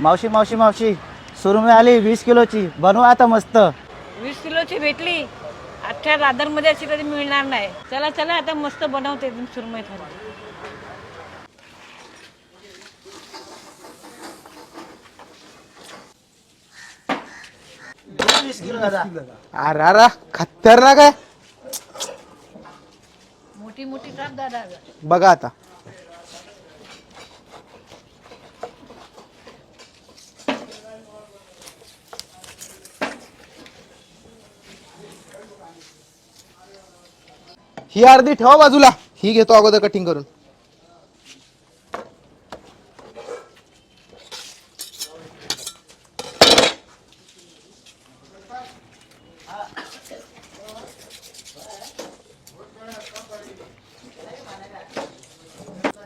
मावशी मावशी मावशी सुरमई आली वीस किलोची. बनवा आता मस्त. वीस किलोची भेटली. अख्ख्या दादरमध्ये अशी कधी मिळणार नाही. चला चला आता मस्त बनवते एकदम सुरमई थाली. वीस किलो दादा. अरे अरे खतरनाक आहे. मोठी मोठी दादा. बघा आता. ही अर्धी ठेवा बाजूला. ही घेतो अगोदर कटिंग करून.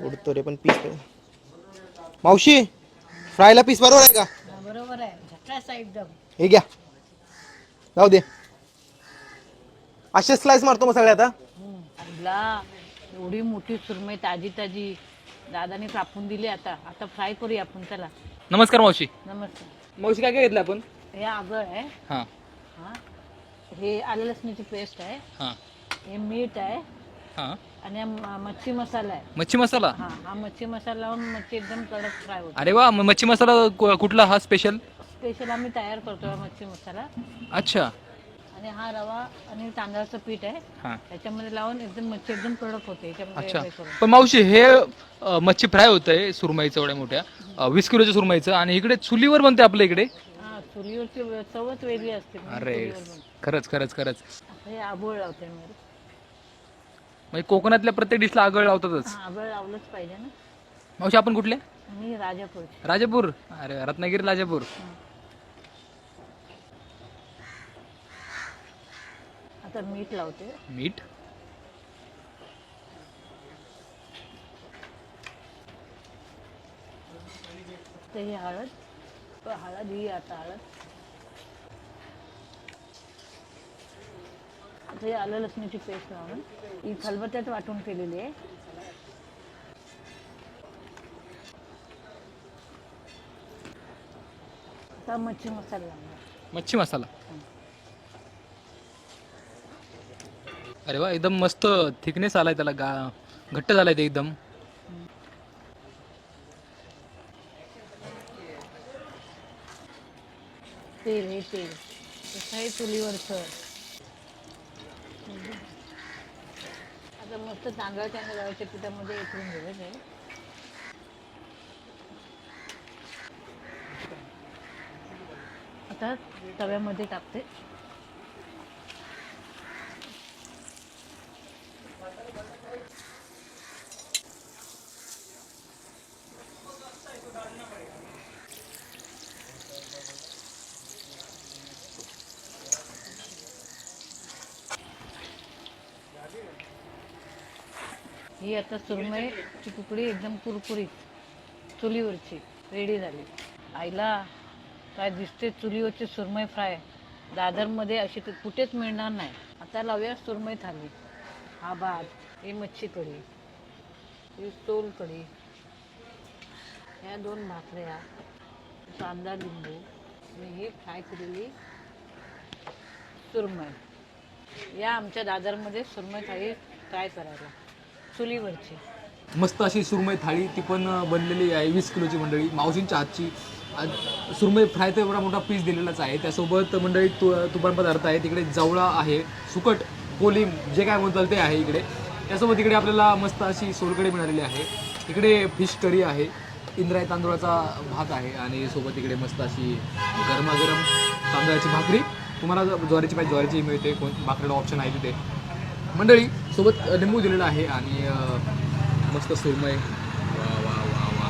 उडतो रे पण पीस मावशी फ्रायला पीस बरोबर आहे का? बरोबर आहे हे घ्या. जाऊ दे. असे स्लाइस मारतो मग सगळे आता आणला एवढी मोठी सुरमई ताजी ताजी. दादाने कापून दिली आता. आता फ्राय करूया आपण चला नमस्कार मावशी. नमस्कार. मावशी काय काय घेतलं आपण? हे आगळ आहे. हां. हा. हे आलं लसणीची पेस्ट आहे. हां. हे मीठ आहे. हां. आणि हा म- मच्छी मसाला आहे. मच्छी मसाला? हा. हा मच्छी मसाला लावून मच्छी एकदम कडक फ्राय होते. अरे वा मच्छी मसाला कु- कुठला हा स्पेशल स्पेशल आम्ही तयार करतो हा मच्छी मसाला. अच्छा. आणि हा रवा आणि तांदळाचं पीठ आहे. हां. त्याच्यामध्ये लावून एकदम मच्छी एकदम कडक होते. याच्यामध्ये अच्छा. हे करून. पण मावशी हे अ, मच्छी फ्राय होत आहे सुरमईचं एवढ्या मोठ्या. अ, वीस किलोच्या सुरमईचं. आणि इकडे चुलीवर बनते आपल्या इकडे? हा चुलीवरची वे- चवच वेगळी असते अरे चुलीवर बनवतो. खरंच खरंच खरंच. हे आबोळ लावते मी. म्हणजे कोकणातल्या प्रत्येक डिशला आगळ लावतातच. हा आबळ लावलंच पाहिजे ना. मावशी आपण कुठले? आणि राजापूरची. राजापूर? अरे रत्नागिरी राजापूर. आता मीठ लावते. मीठ? तर ही हळद. हळद ही आता हळद. आता ही आलं लसणीची पेस्ट लावून. ही खलबत्त्यात वाटून केलेली आहे. आता मच्छी मसाला लावणार. मच्छी मसाला. अरे वा एकदम मस्त थिकनेस आलाय त्याला गा घट्ट झालाय ते एकदम. तेल हे तेल. कसं आहे चुलीवरचं? आता मस्त तांदळाच्या आणि रव्याच्या पिठामध्ये उकळून घ्यायचं आहे आता तव्यामध्ये टाकते ही आता सुरमईची कुकडी एकदम कुरकुरीत चुलीवरची रेडी झाली. आईला काय दिसते चुलीवरची सुरमई फ्राय दादरमध्ये अशी ते कुठेच मिळणार नाही. आता लावूया सुरमई थाली. हा भात ही मच्छी कढी ही सोल कढी. ह्या दोन भाकऱ्या कांदा लिंबू आणि ही फ्राय केलेली सुरमई. या आमच्या दादरमध्ये सुरमई थाळी ट्राय करायला. चुलीवरची. मस्त अशी सुरमई थाळी ती पण बनलेली आहे वीस किलोची मंडळी. मावशींच्या हातची. सुरमई फ्राय तर एवढा मोठा पीस दिलेलाच आहे. त्यासोबत मंडळी तु तुपान पदार्थ आहे तिकडे जवळा आहे सुकट कोलिम जे काय म्हणताल ते आहे इकडे. त्यासोबत इकडे आपल्याला मस्त अशी सोलकडे मिळालेली आहे. इकडे फिश करी आहे. इंद्राय तांदूळाचा भात आहे आणि सोबत इकडे मस्त अशी गरमागरम तांदळाची भाकरी. तुम्हाला जर ज्वारीची पाहिजे ज्वारीची मिळते. कोण भाकरीला ऑप्शन आहे तिथे. मंडळी सोबत लिंबू दिलेला आहे आणि मस्त सुरमई वा वा वा वा.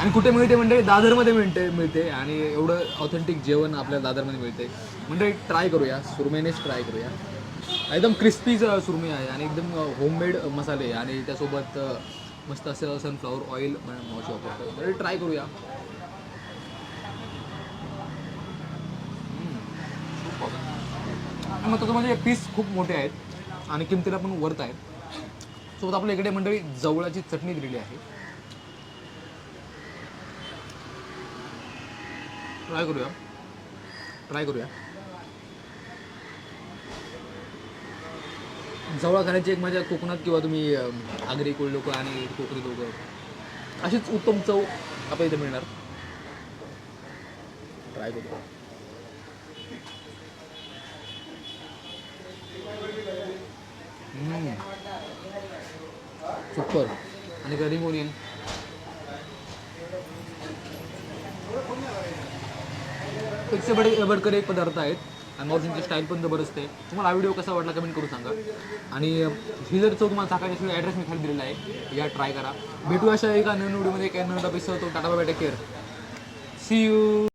आणि कुठे मिळते म्हणजे दादरमध्ये मिळते मिळते आणि एवढं ऑथेंटिक जेवण आपल्याला दादरमध्ये मिळते. म्हणजे ट्राय करूया. सुरमईनेच ट्राय करूया. एकदम क्रिस्पीच सुरमई आहे आणि एकदम होममेड मसाले आणि त्यासोबत मस्त असं सनफ्लॉवर ऑइल मावशी वापरतो मंडळी ट्राय करूया. मग मग त्याच्यामध्ये पीस खूप मोठे आहेत. आणि किमतीला पण वरत आहेत. सोबत आपल्या इकडे मंडळी जवळाची चटणी दिलेली आहे. ट्राय करूया. ट्राय करूया. जवळ खाण्याची एक माझ्या कोकणात किंवा तुम्ही आगरी कोळी लोक आणि कोकणी लोक. अशीच उत्तम चव आपल्या इथे मिळणार. ट्राय करूया. सुपर. आणि करिंग ओनियन एकशे बडे बडकर एक पदार्थ आहेत. आणि मावशींची स्टाईल पण जबरदस्त आहे. तुम्हाला हा व्हिडिओ कसा वाटला कमेंट करून सांगा. आणि ही जर चव मला टाकायची ॲड्रेस मी खाली दिलेला आहे. या ट्राय करा. भेटू अशा एका नवीन व्हिडिओमध्ये एक नवीन टॉपिक तो tata bye take care see you